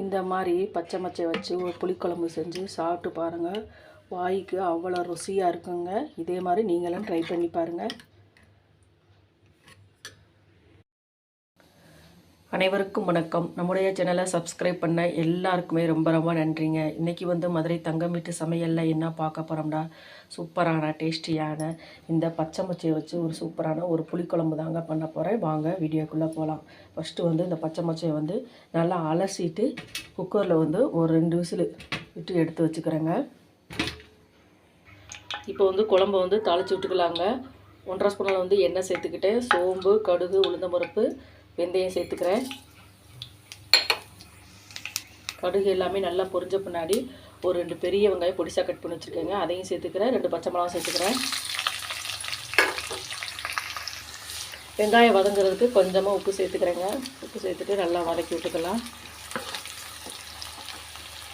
இந்த மாதிரி பச்சை மச்சை வச்சு ஒரு புளிக்குழம்பு செஞ்சு சாப்பிட்டு பாருங்கள் வாய்க்கு அவ்வளோ ருசியாக இருக்குங்க. இதே மாதிரி நீங்களும் ட்ரை பண்ணி பாருங்கள் அனைவருக்கும் வணக்கம். நம்முடைய சேனலை சப்ஸ்கிரைப் பண்ண எல்லாருக்குமே ரொம்ப ரொம்ப நன்றிங்க. இன்றைக்கி வந்து மதுரை தங்கம் வீட்டு சமையலில் என்ன பார்க்க போகிறோம்னா சூப்பரான டேஸ்டியான இந்த பச்சை மச்சையை வச்சு ஒரு சூப்பரான ஒரு புளிக்குழம்பு தாங்க பண்ண போகிறேன் வாங்க வீடியோக்குள்ளே போகலாம் ஃபஸ்ட்டு வந்து இந்த பச்சை மச்சையை வந்து நல்லா அலசிட்டு குக்கரில் வந்து ஒரு ரெண்டு விசில் விட்டு எடுத்து வச்சுக்கிறேங்க. இப்போ வந்து குழம்பு வந்து தாளித்து விட்டுக்கலாங்க. ஒன்றரை ஸ்பூனில் வந்து எண்ணெய் சேர்த்துக்கிட்டேன். சோம்பு கடுகு உளுந்தம்பருப்பு வெந்தயம் சேர்த்துக்கிறேன். கடுகு எல்லாமே நல்லா பொரிஞ்ச பின்னாடி ஒரு ரெண்டு பெரிய வெங்காயம் பொடிசாக கட் பண்ணி வச்சுருக்கேங்க. அதையும் சேர்த்துக்கிறேன். ரெண்டு பச்சை மிளகா சேர்த்துக்கிறேன். வெங்காயம் வதங்குறதுக்கு கொஞ்சமாக உப்பு சேர்த்துக்கிறேங்க. உப்பு சேர்த்துட்டு நல்லா வதக்கி விட்டுக்கலாம்.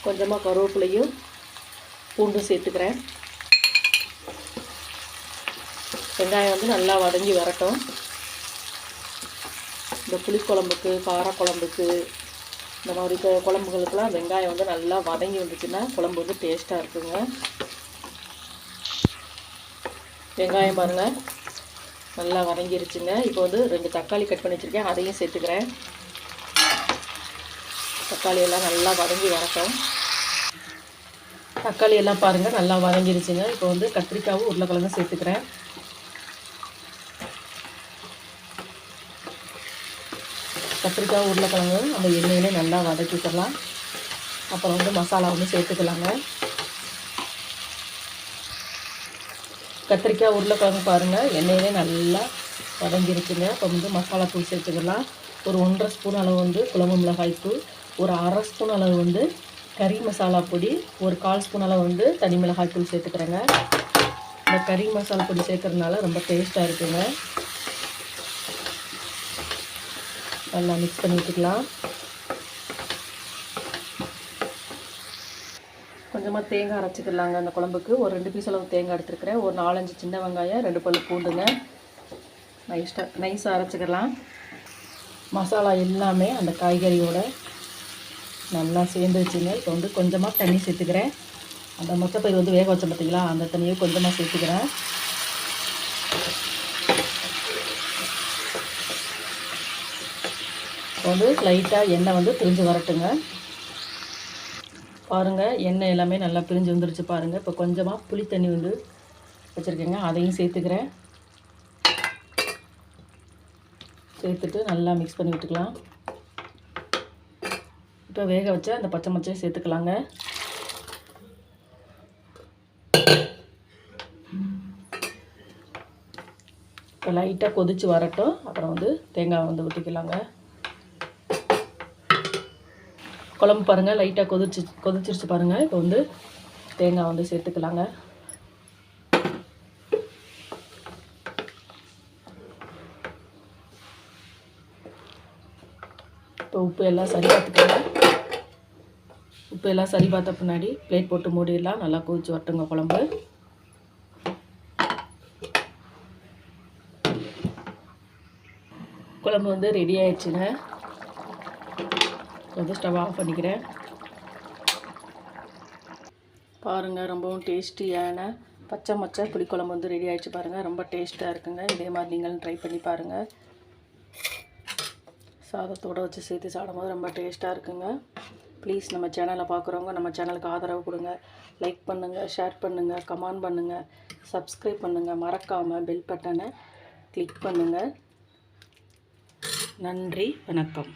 கொஞ்சமாக கருவேப்பிலையும் பூண்டும் சேர்த்துக்கிறேன். வெங்காயம் வந்து நல்லா வதங்கி வரட்டும். இந்த புளிக்குழம்புக்கு காரக்குழம்புக்கு இந்த மாதிரி குழம்புகளுக்கெல்லாம் வெங்காயம் வந்து நல்லா வதங்கி வந்துச்சுன்னா குழம்பு வந்து டேஸ்ட்டாக இருக்குங்க. வெங்காயம் பாருங்கள் நல்லா வதங்கிருச்சுங்க. இப்போ வந்து ரெண்டு தக்காளி கட் பண்ணி வச்சுருக்கேன். அதையும் சேர்த்துக்கிறேன். தக்காளி எல்லாம் நல்லா வதங்கி வரட்டும். தக்காளி எல்லாம் பாருங்கள் நல்லா வதங்கிருச்சுங்க. இப்போ வந்து கத்திரிக்காவும் உருளைக்கிழங்கும் சேர்த்துக்கிறேன். கத்திரிக்காய் உருளைக்கிழங்கு அந்த எண்ணெயிலே நல்லா வதக்கிக்கலாம். அப்புறம் வந்து மசாலா வந்து சேர்த்துக்கலாங்க. கத்திரிக்காய் உருளைக்கிழங்கு பாருங்கள் எண்ணெயிலே நல்லா வதங்கிருச்சுங்க. இப்போ வந்து மசாலா தூள் சேர்த்துக்கலாம். ஒரு ஒன்றரை ஸ்பூன் அளவு வந்து குழம்பு மிளகாய் தூள் ஒரு அரை ஸ்பூன் அளவு வந்து கறி மசாலா பொடி ஒரு கால் ஸ்பூன் அளவு வந்து தனி மிளகாய் தூள் சேர்த்துக்கிறேங்க. இந்த கறி மசாலா பொடி சேர்க்குறதுனால ரொம்ப டேஸ்ட்டாக இருக்குங்க. நல்லா மிக்ஸ் பண்ணி விட்டுக்கலாம் கொஞ்சமாக தேங்காய் அரைச்சிக்கலாங்க. அந்த குழம்புக்கு ஒரு ரெண்டு பீஸ் அளவு தேங்காய் எடுத்துருக்கிறேன். ஒரு நாலஞ்சு சின்ன வெங்காயம் ரெண்டு பல்லு பூண்டுங்க. நைஸ்டாக நைஸாக அரைச்சிக்கலாம். மசாலா எல்லாமே அந்த காய்கறியோட நல்லா சேர்ந்து வச்சுங்க. இப்போ வந்து கொஞ்சமாக தண்ணி சேர்த்துக்கிறேன். அந்த மொத்தப்பயிர் வந்து வேக வச்சோம் பார்த்தீங்களா அந்த தண்ணியை கொஞ்சமாக சேர்த்துக்கிறேன். இப்போ வந்து லைட்டாக எண்ணெய் வந்து பிரிஞ்சு வரட்டுங்க. பாருங்கள் எண்ணெய் எல்லாமே நல்லா பிரிஞ்சு வந்துருச்சு பாருங்கள் இப்போ கொஞ்சமாக புளி தண்ணி வந்து வச்சுருக்கேங்க. அதையும் சேர்த்துக்கிறேன். சேர்த்துட்டு நல்லா மிக்ஸ் பண்ணி விட்டுக்கலாம். இப்போ வேக வச்ச அந்த பச்சை மச்சையும் சேர்த்துக்கலாங்க. இப்போ லைட்டாக கொதித்து வரட்டும். அப்புறம் வந்து தேங்காய் வந்து ஊற்றிக்கலாங்க குழம்பு பாருங்கள் லைட்டாக கொதிச்சு கொதிச்சிருச்சு பாருங்கள் இப்போ வந்து தேங்காய் வந்து சேர்த்துக்கலாங்க. இப்போ உப்பு எல்லாம் சரி பார்த்துக்கோங்க. உப்பு எல்லாம் சரி பார்த்த பின்னாடி பிளேட் போட்டு மூடிடலாம். நல்லா கொதிச்சு வரட்டுங்க குழம்பு. குழம்பு வந்து ரெடி ஆயிடுச்சுங்க. வந்து ஸ்டவ் ஆஃப் பண்ணிக்கிறேன். பாருங்கள் ரொம்பவும் டேஸ்டியான பச்சை மச்சை புளிக்குழம்பு வந்து ரெடி ஆகிடுச்சு பாருங்கள் ரொம்ப டேஸ்ட்டாக இருக்குங்க. இதே மாதிரி நீங்களும் ட்ரை பண்ணி பாருங்கள் சாதத்தோடு வச்சு சேர்த்து சாப்பிடும்போது ரொம்ப டேஸ்ட்டாக இருக்குங்க. ப்ளீஸ் நம்ம சேனலை பார்க்குறவங்க நம்ம சேனலுக்கு ஆதரவு கொடுங்க. லைக் பண்ணுங்கள் ஷேர் பண்ணுங்கள் கமெண்ட் பண்ணுங்கள் சப்ஸ்கிரைப் பண்ணுங்கள் மறக்காமல் பெல் பட்டனை கிளிக் பண்ணுங்கள் நன்றி வணக்கம்.